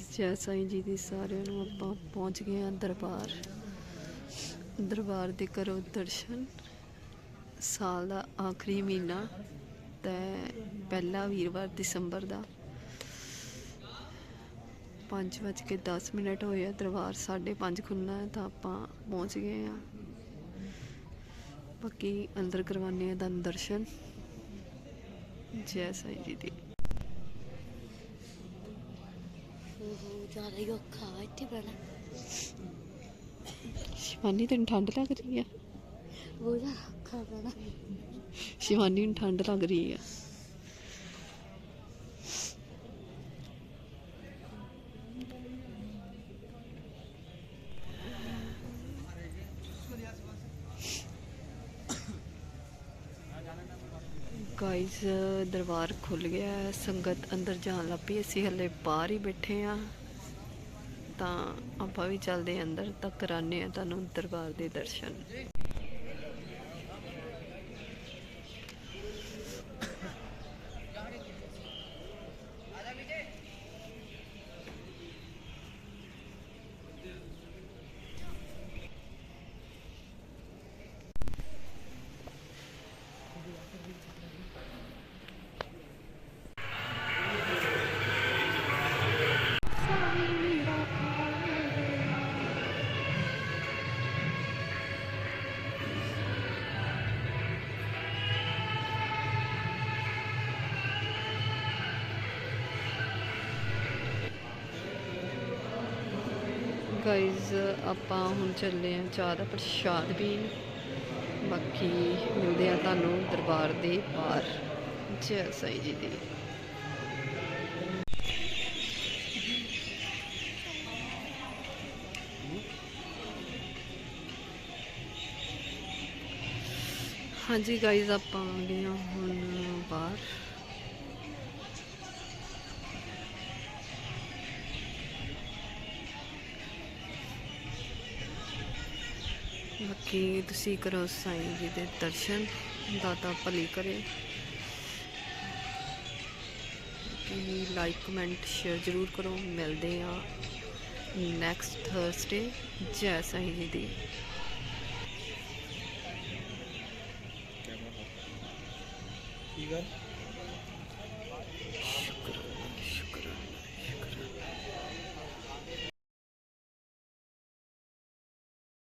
ਜੈ ਸਾਈਂ ਜੀ ਦੀ ਸਾਰਿਆਂ ਨੂੰ ਆਪਾਂ ਪਹੁੰਚ ਗਏ ਹਾਂ ਦਰਬਾਰ। ਦਰਬਾਰ ਦੇ ਕਰੋ ਦਰਸ਼ਨ। ਸਾਲ ਦਾ ਆਖਰੀ ਮਹੀਨਾ ਤੇ ਪਹਿਲਾ ਵੀਰਵਾਰ ਦਸੰਬਰ ਦਾ। 5:10 ਮਿੰਟ ਹੋਏ ਆ, ਦਰਬਾਰ 5:30 ਖੁੱਲ੍ਹਣਾ ਹੈ ਤਾਂ ਆਪਾਂ ਪਹੁੰਚ ਗਏ ਆ ਬਾਕੀ ਅੰਦਰ ਕਰਵਾਨੇ ਆ ਦਨ ਦਰਸ਼ਨ। ਜੈ ਸਾਈਂ ਜੀ ਦੀ। ਜ਼ਿਆਦਾ ਹੀ ਔਖਾ ਵਾ ਇੱਥੇ ਬਣਾ ਸ਼ਿਵਾਨੀ ਤੈਨੂੰ ਠੰਡ ਲੱਗ ਰਹੀ ਆ? ਉਹ ਜ਼ਿਆਦਾ ਔਖਾ ਬਣਾ ਸ਼ਿਵਾਨੀ ਨੂੰ ਠੰਡ ਲੱਗ ਰਹੀ ਆ। ਗਾਇਸ ਦਰਬਾਰ ਖੁੱਲ ਗਿਆ ਹੈ, ਸੰਗਤ ਅੰਦਰ ਜਾਣ ਲੱਗ ਪਈ ਅਸੀਂ ਹਲੇ ਬਾਹਰ ਹੀ ਬੈਠੇ ਆ ਤਾਂ ਆਪਾਂ ਵੀ ਚੱਲਦੇ ਹਾਂ ਅੰਦਰ, ਤਾਂ ਕਰਾਨੇ ਆ ਤੁਹਾਨੂੰ ਦਰਬਾਰ ਦੇ ਦਰਸ਼ਨ। ਗਾਇਜ਼ ਆਪਾਂ ਹੁਣ ਚੱਲੇ ਆ ਚਾਹ ਦਾ ਪ੍ਰਸ਼ਾਦ ਵੀ ਬਾਕੀ ਮਿਲਦੇ ਆ ਤੁਹਾਨੂੰ ਦਰਬਾਰ ਦੇ ਬਾਹਰ ਜੈ ਸਾਈ ਜੀ ਦੀ। ਹਾਂਜੀ ਗਾਇਜ਼ ਆਪਾਂ ਆ ਗਏ ਹਾਂ ਹੁਣ ਬਾਹਰ। ਬਾਕੀ ਤੁਸੀਂ ਕਰੋ ਸਾਈਂ ਜੀ ਦੇ ਦਰਸ਼ਨ, ਦਾਤਾ ਭਲੀ ਕਰੇ। ਕਿ ਲਾਈਕ ਕਮੈਂਟ ਸ਼ੇਅਰ ਜ਼ਰੂਰ ਕਰੋ। ਮਿਲਦੇ ਆ ਨੈਕਸਟ ਥਰਸਡੇ ਜੈ ਸਾਈਂ ਜੀ ਦੀ। ਕੀ ਗੱਲ?